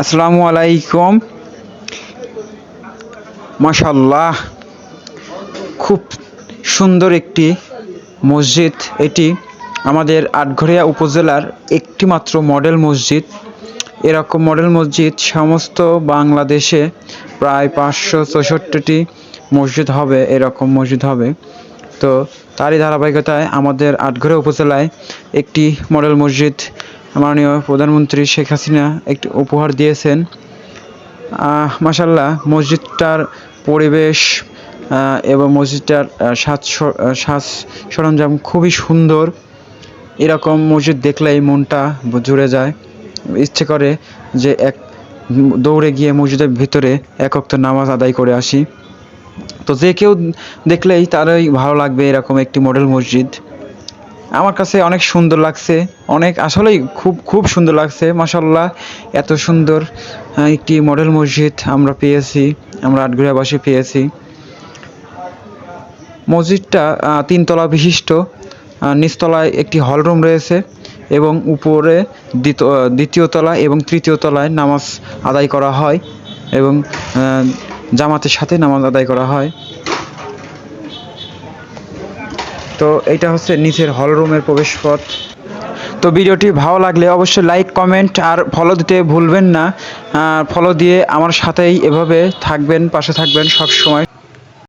আসসালামু আলাইকুম। মাশাল্লাহ খুব সুন্দর একটি মসজিদ এটি। আমাদের আটঘরিয়া উপজেলার একটি মাত্র মডেল মসজিদ। এরকম মডেল মসজিদ সমস্ত বাংলাদেশে প্রায় পাঁচশো চৌষট্টিটি মসজিদ হবে, এরকম মসজিদ হবে। তো তারই ধারাবাহিকতায় আমাদের আটঘরিয়া উপজেলায় একটি মডেল মসজিদ মাননীয় প্রধানমন্ত্রী শেখ হাসিনা একটি উপহার দিয়েছেন। আহ, মাশাল্লাহ মসজিদটার পরিবেশ এবং মসজিদটার সাজ সাজ সরঞ্জাম খুবই সুন্দর। এরকম মসজিদ দেখলেই মনটা জুড়ে যায়। ইচ্ছে করে যে এক দৌড়ে গিয়ে মসজিদের ভিতরে এক অক্ত নামাজ আদায় করে আসি। তো যে কেউ দেখলেই তারই ভালো লাগবে এরকম একটি মডেল মসজিদ। আমার কাছে অনেক সুন্দর লাগছে। অনেক আসলেই খুব খুব সুন্দর লাগছে মাসাল্লাহ এত সুন্দর একটি মডেল মসজিদ আমরা পেয়েছি, আমরা আটঘরিয়াবাসী পেয়েছি। মসজিদটা তিনতলা বিশিষ্ট নিচতলায় একটি হল রুম রয়েছে এবং উপরে দ্বিতীয় তলা এবং তৃতীয় তলায় নামাজ আদায় করা হয় এবং জামাতের সাথে নামাজ আদায় করা হয়। তো এটা হচ্ছে নিচের হল রুমের প্রবেশপথ। তো ভিডিওটি ভালো লাগলে অবশ্যই লাইক কমেন্ট আর ফলো দিতে ভুলবেন না। ফলো দিয়ে আমার সাথেই এভাবে থাকবেন, পাশে থাকবেন সব সময়